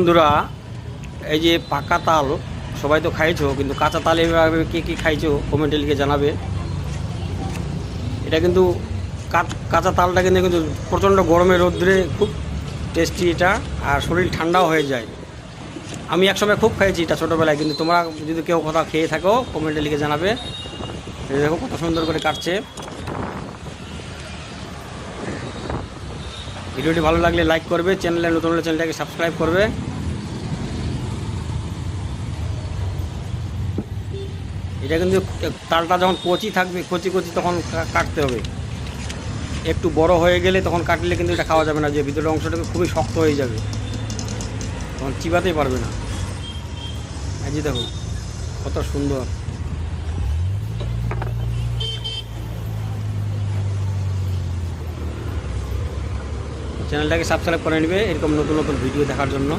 বন্ধুরা, এই যে পাকা তাল, সবাই তো খাইছো, কিন্তু কাঁচা তাল এভাবে কে কী খাইছো কমেন্টে লিখে জানাবে। এটা কিন্তু কাঁচা তালটা কিন্তু কিন্তু প্রচণ্ড গরমে রোদ্রে খুব টেস্টি এটা, আর শরীর ঠান্ডাও হয়ে যায়। আমি একসময় খুব খাইছি এটা ছোটোবেলায়, কিন্তু তোমরা যদি কেউ কোথাও খেয়ে থাকো কমেন্টে লিখে জানাবে। দেখো কত সুন্দর করে কাটছে। ভিডিওটি ভালো লাগলে লাইক করবে, চ্যানেলে নতুন হলে চ্যানেলটাকে সাবস্ক্রাইব করবে। এটা কিন্তু তালটা যখন কচি থাকবে, কচি কচি তখন কাটতে হবে। একটু বড় হয়ে গেলে তখন কাটলে কিন্তু এটা খাওয়া যাবে না, যে ভিতরের অংশটা খুবই শক্ত হয়ে যাবে। তখন চিবাতেই পারবে না। এই দেখো, কত সুন্দর। চ্যানেলটাকে সাবস্ক্রাইব করে নেবে, এরকম নতুন নতুন ভিডিও দেখার জন্য।